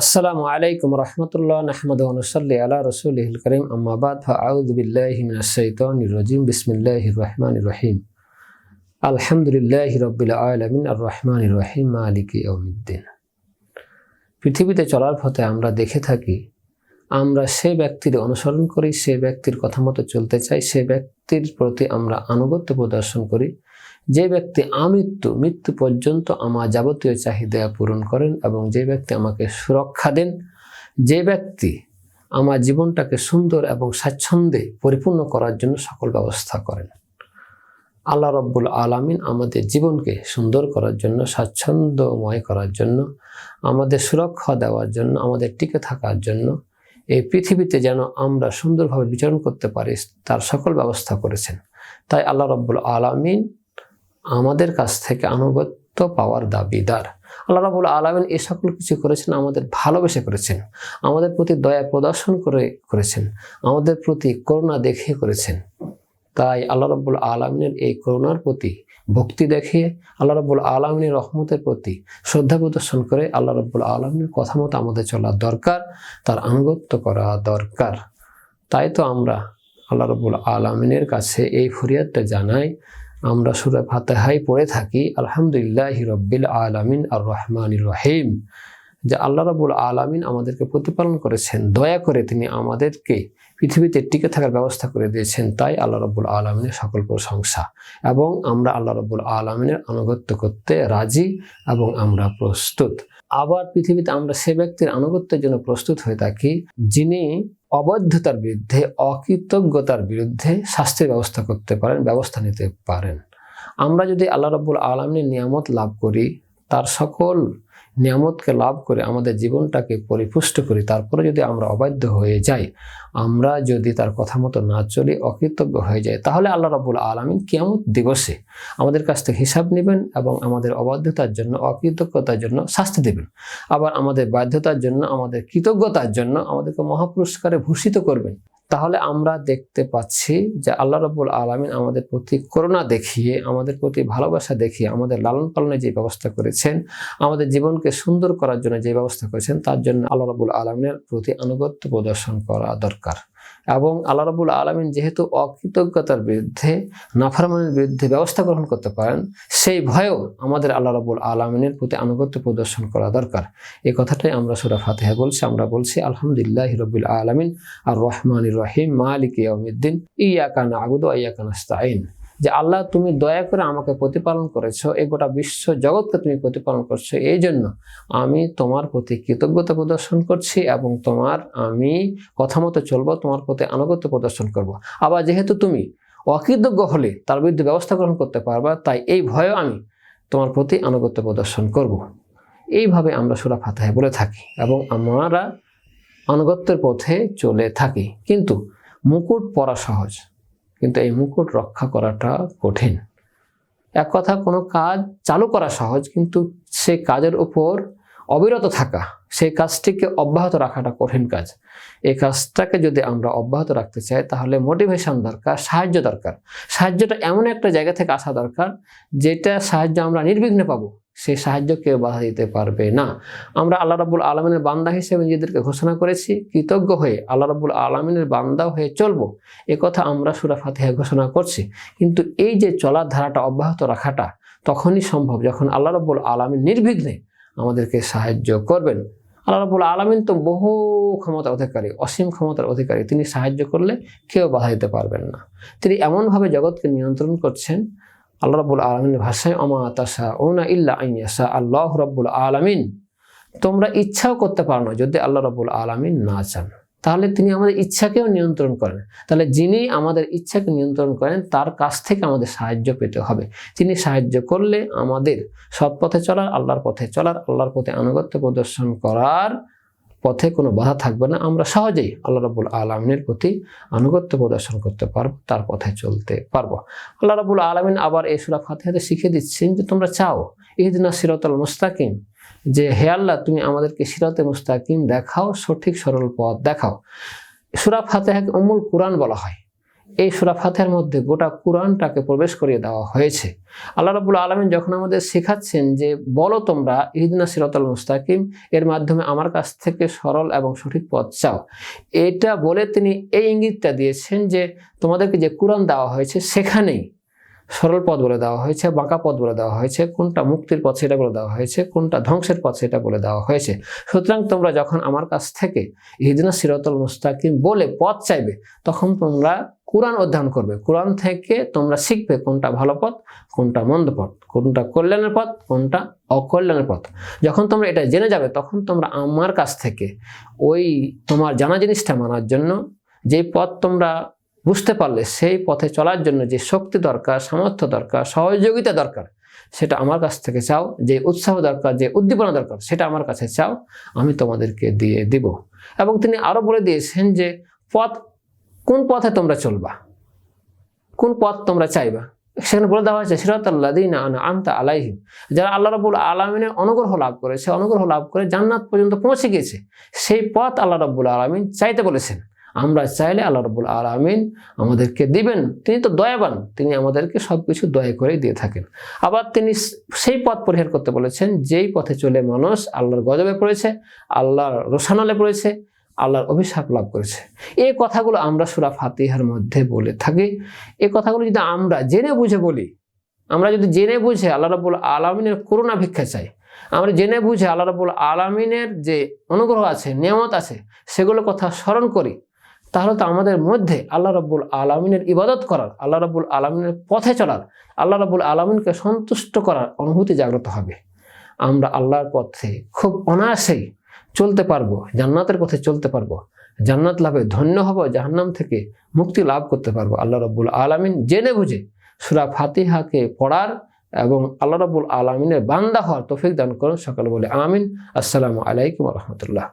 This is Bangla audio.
আসসালামু আলাইকুম রহমতুল্লাহ নাহমদ অনুসল্লি আলা রসুল করিম আম্মাবাদ আউদ্বিল্লাহিমিনাশাইতানির রাজিম, বিসমিল্লাহির রহমানির রহিম। আলহামদুলিল্লাহ রবিল আলমিন আর রহমান রহিম, মালিকি ইয়াউমিদ্দিন। পৃথিবীতে চলার পথে আমরা দেখে থাকি, আমরা সে ব্যক্তির অনুসরণ করি, সে ব্যক্তির কথা মতো চলতে চাই, সে ব্যক্তির প্রতি আমরা আনুগত্য প্রদর্শন করি যে ব্যক্তি আমৃত্যু, মৃত্যু পর্যন্ত আমার যাবতীয় চাহিদা পূরণ করেন এবং যে ব্যক্তি আমাকে সুরক্ষা দেন, যে ব্যক্তি আমার জীবনটাকে সুন্দর এবং স্বাচ্ছন্দ্যে পরিপূর্ণ করার জন্য সকল ব্যবস্থা করেন। আল্লাহ রব্বুল আলামিন আমাদের জীবনকে সুন্দর করার জন্য, স্বাচ্ছন্দ্যময় করার জন্য, আমাদের সুরক্ষা দেওয়ার জন্য, আমাদের টিকে থাকার জন্য এই পৃথিবীতে যেন আমরা সুন্দরভাবে বিচরণ করতে পারি, তার সকল ব্যবস্থা করেছেন। তাই আল্লাহ রব্বুল আলামিন আমাদের কাছ থেকে আনুগত্য পাওয়ার দাবিদার। আল্লাহ রাবুল আলমিন এই সকল কিছু করেছেন, আমাদের ভালোবেসে করেছেন। আমাদের প্রতি দয়া প্রদর্শন করে করেছেন। আমাদের প্রতি করুণা দেখে করেছেন। তাই আল্লাহ রব্বুল আলমিনের এই করুণার প্রতি ভক্তি দেখিয়ে, আল্লাহ রব্বুল আলমিনের রহমতের প্রতি শ্রদ্ধা প্রদর্শন করে আল্লাহ রব্বুল আলমিনের কথা মতো আমাদের চলা দরকার, তার আনুগত্য করা দরকার। তাই তো আমরা আল্লাহ রব্বুল আলমিনের কাছে এই ফরিয়াদটা জানাই। আমরা সুরা ফাতেহাই পড়ে থাকি, আলহামদুলিল্লাহ রব্বিল আলামিন আর রহমান রহিম। যে আল্লাহ রবুল আলামিন আমাদেরকে প্রতিপালন করেছেন, দয়া করে তিনি আমাদেরকে পৃথিবীতে টিকে থাকার ব্যবস্থা করে দিয়েছেন, তাই আল্লাহ রবুল আলমিনের সকল প্রশংসা। এবং আমরা আল্লাহ রবুল আলমিনের আনুগত্য করতে রাজি এবং আমরা প্রস্তুত। আবার পৃথিবীতে আমরা সে ব্যক্তির আনুগত্যের জন্য প্রস্তুত হয়ে থাকি, যিনি অবৈধতার বিরুদ্ধে, অকৃতজ্ঞতার বিরুদ্ধে শাস্তির ব্যবস্থা করতে পারেন, ব্যবস্থা নিতে পারেন। আমরা যদি আল্লাহ রব্বুল আলমীর নিয়ামত লাভ করি, তার সকল নিয়ামতকে লাভ করে আমাদের জীবনটাকে পরিপুষ্ট করি, তারপরে যদি আমরা অবাধ্য হয়ে যাই, আমরা যদি তার কথা মতো না চলি, অকৃতজ্ঞ হয়ে যাই, তাহলে আল্লাহ রবুল আলমিন কেমন দিবসে আমাদের কাছ থেকে হিসাব নেবেন এবং আমাদের অবাধ্যতার জন্য, অকৃতজ্ঞতার জন্য শাস্তি দেবেন। আবার আমাদের বাধ্যতার জন্য, আমাদের কৃতজ্ঞতার জন্য আমাদেরকে মহাপুরস্কারে ভূষিত করবেন। তাহলে আমরা দেখতে পাচ্ছি যে আল্লাহ রব্বুল আলমিন আমাদের প্রতি করোনা দেখিয়ে, আমাদের প্রতি ভালোবাসা দেখিয়ে, আমাদের লালন পালনের যে ব্যবস্থা করেছেন, আমাদের জীবনকে সুন্দর করার জন্য যে ব্যবস্থা করেছেন, তার জন্য আল্লাহ রবুল আলমিনের প্রতি আনুগত্য প্রদর্শন করা দরকার। এবং আল্লাহ রাবুল আলমিন যেহেতু অকৃতজ্ঞতার বিরুদ্ধে, নাফারমানের বিরুদ্ধে ব্যবস্থা গ্রহণ করতে পারেন, সেই ভয়েও আমাদের আল্লাহ রাবুল আলমিনের প্রতি আনুগত্য প্রদর্শন করা দরকার। এ কথাটাই আমরা সুরা ফাতেহা বলছি, আমরা বলছি, আলহামদুলিল্লাহ হিরবুল আলমিন আর রহমান রহিম, মালিক ইয়ামিদ্দিন ইয়াকান আগুদ ইয়াকান আস্তাইন যে আল্লাহ, তুমি দয়া করে আমাকে প্রতিপালন করেছ, এই গোটা বিশ্ব জগৎকে তুমি প্রতিপালন করছ, এই জন্য আমি তোমার প্রতি কৃতজ্ঞতা প্রদর্শন করছি এবং তোমার, আমি কথা মতো চলবো, তোমার প্রতি আনুগত্য প্রদর্শন করব। আবার যেহেতু তুমি অকৃতজ্ঞ হলে তার বিরুদ্ধে ব্যবস্থা গ্রহণ করতে পারবা, তাই এই ভয়ে আমি তোমার প্রতি আনুগত্য প্রদর্শন করব। এইভাবে আমরা সুরা ফাতাহে বলে থাকি এবং আমরা আনুগত্যের পথে চলে থাকি কিন্তু মুকুট পরা সহজ কিন্তু এই মুকুট রক্ষা করাটা কঠিন। এক কথা, কোনো কাজ চালু করা সহজ, কিন্তু সেই কাজের উপর অবিরত থাকা সেই কাজটিকে অব্যাহত রাখাটা কঠিন কাজ। এই কাজটাকে যদি আমরা অব্যাহত রাখতে চাই, তাহলে মোটিভেশন দরকার, সাহায্য দরকার। সাহায্যটা এমন একটা জায়গা থেকে আসা দরকার, যেটা সাহায্য আমরা নির্বিঘ্নে পাবো। সেই সাহায্য কেউ বাধা দিতে পারবে না। আমরা আল্লাহ রাবুল আলমিনের বান্দা হিসেবে নিজেদেরকে ঘোষণা করেছি, কৃতজ্ঞ হয়ে আল্লাহ রাবুল আলমিনের বান্দা হয়ে চলবো। এ কথা আমরা সুরা ফাতেহা ঘোষণা করছি। কিন্তু এই যে চলার ধারাটা অব্যাহত রাখাটা তখনই সম্ভব যখন আল্লাহ রাবুল আলমিন নির্বিঘ্নে আমাদেরকে সাহায্য করবেন। আল্লাহ রাবুল আলমিন তো বহু ক্ষমতার অধিকারী, অসীম ক্ষমতার অধিকারী। তিনি সাহায্য করলে কেউ বাধা দিতে পারবেন না। তিনি এমনভাবে জগৎকে নিয়ন্ত্রণ করছেন আল্লাহ রব্বুল আলমিনের ভাষায় অমা তাসা ওনা ইল্লা আইয়াসা আল্লাহ রব্বুল আলমিন। তোমরা ইচ্ছাও করতে পারো না যদি আল্লাহ রব্বুল আলমিন না চান। তাহলে তিনি আমাদের ইচ্ছাকেও নিয়ন্ত্রণ করেন। তাহলে যিনি আমাদের ইচ্ছাকে নিয়ন্ত্রণ করেন, তার কাছ থেকে আমাদের সাহায্য পেতে হবে। তিনি সাহায্য করলে আমাদের সৎ পথে চলার, আল্লাহর পথে চলার, আল্লাহর পথে আনুগত্য প্রদর্শন করার পথে কোনো বাধা থাকবে না। আমরা সহজেই আল্লাহ রাবুল আলমিনের প্রতি আনুগত্য প্রদর্শন করতে পারব, তার পথে চলতে পারব। আল্লাহ রাবুল আলমিন আবার এই সুরা ফাতেহাতে শিখে দিচ্ছেন যে তোমরা চাও, ইহদিনা সিরতল মুস্তাকিম, যে হে আল্লাহ, তুমি আমাদেরকে সিরতে মুস্তাকিম দেখাও, সঠিক সরল পথ দেখাও। সুরা ফাতেহাকে অমূল কোরআন বলা হয়। এই সুরা ফাতেহার মধ্যে গোটা কোরআনটাকে প্রবেশ করিয়ে দেওয়া হয়েছে। আল্লাহ রাবুল আলমিন যখন আমাদের শেখাচ্ছেন যে, বলো তোমরা ইদিনা সিরতাল মুস্তাকিম, এর মাধ্যমে আমার কাছ থেকে সরল এবং সঠিক পথ চাও। এটা বলে তিনি এই ইঙ্গিতটা দিয়েছেন যে, তোমাদেরকে যে কোরআন দেওয়া হয়েছে সেখানেই সরল পথ বলে দেওয়া হয়েছে, বাঁকা পথ বলে দেওয়া হয়েছে, কোনটা মুক্তির পথ সেটা বলে দেওয়া হয়েছে, কোনটা ধ্বংসের পথ সেটা বলে দেওয়া হয়েছে। সুতরাং তোমরা যখন আমার কাছ থেকে ইদিনা সিরতুল মুস্তাকিম বলে পথ চাইবে, তখন তোমরা কোরআন অধ্যয়ন করবে। কোরআন থেকে তোমরা শিখবে কোনটা ভালো পথ, কোনটা মন্দ পথ। কোনটা কল্যাণের পথ, কোনটা অকল্যাণের পথ। যখন তোমরা এটা জেনে যাবে, তখন তোমরা আমার কাছ থেকে ওই তোমার জানা জিনিসটা মানার জন্য, যে পথ তোমরা বুঝতে পারলে, সেই পথে চলার জন্য যে শক্তি দরকার, সামর্থ্য দরকার, সহযোগিতা দরকার, সেটা আমার কাছ থেকে চাও, যে উৎসাহ দরকার, যে উদ্দীপনা দরকার, সেটা আমার কাছে চাও, আমি তোমাদেরকে দিয়ে দিব। এবং তিনি আরও বলে দিয়েছেন যে পথ কোন পথে তোমরা চলবা? কোন পথ তোমরা চাইবা? সেখানে বলে দেওয়া হয়েছে সিরাতাল্লাদিন আমতা আলাইহিম। যারা আল্লাহ রাবুল আলমিনের অনুগ্রহ লাভ করে সে অনুগ্রহ লাভ করে জান্নাত পর্যন্ত পৌঁছে গিয়েছে, সেই পথ আল্লাহ রাবুল আলমিন চাইতে বলেছেন। আমরা চাইলে আল্লাহ রবুল আলমিন আমাদেরকে দিবেন। তিনি তো দয়াবান, তিনি আমাদেরকে সব কিছু দয়া করে দিয়ে থাকেন। আবার তিনি সেই পথ পরিহার করতে বলেছেন, যেই পথে চলে মানুষ আল্লাহর গজবে পড়েছে, আল্লাহর রোশানলে পড়েছে আল্লাহর অভিশাপ লাভ করেছে। এই কথাগুলো আমরা সুরা ফাতিহার মধ্যে বলে থাকি। এই কথাগুলো যদি আমরা জেনে বুঝে বলি, আমরা যদি জেনে বুঝে আল্লাহ রবুল আলমিনের করুণা ভিক্ষা চাই, আমরা জেনে বুঝে আল্লাহ রবুল আলমিনের যে অনুগ্রহ আছে, নিয়ামত আছে, সেগুলো কথা স্মরণ করি, তাহলে তো আমাদের মধ্যে আল্লাহ রব্বুল আলমিনের ইবাদত করার, আল্লাহ রব্বুল আলমিনের পথে চলার, আল্লাহ রব্বুল আলমিনকে সন্তুষ্ট করার অনুভূতি জাগ্রত হবে। আমরা আল্লাহর পথে খুব অনায়াসেই চলতে পারব, জান্নাতের পথে চলতে পারব, জান্নাত লাভে ধন্য হব, জাহান্নাম থেকে মুক্তি লাভ করতে পারব। আল্লাহ রব্বুল আলমিন জেনে বুঝে সুরা ফাতিহাকে পড়ার এবং আল্লাহ রব্বুল আলমিনের বান্দা হওয়ার তফিক দান করুন। সকাল বলে আমিন। আসসালামু আলাইকুম রহমতুল্লাহ।